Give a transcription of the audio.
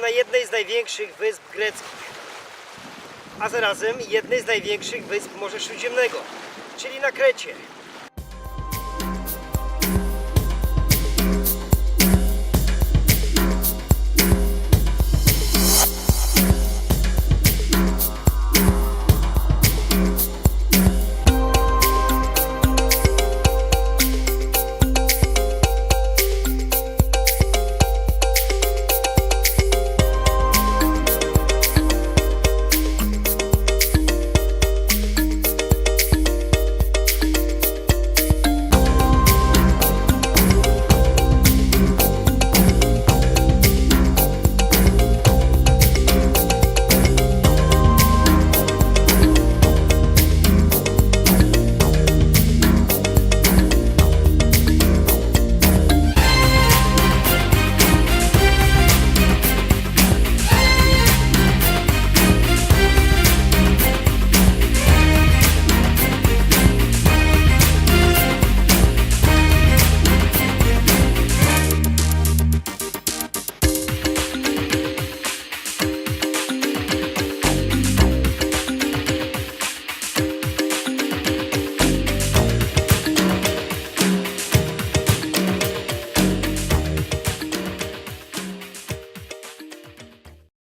na jednej z największych wysp greckich, a zarazem jednej z największych wysp Morza Śródziemnego, czyli na Krecie.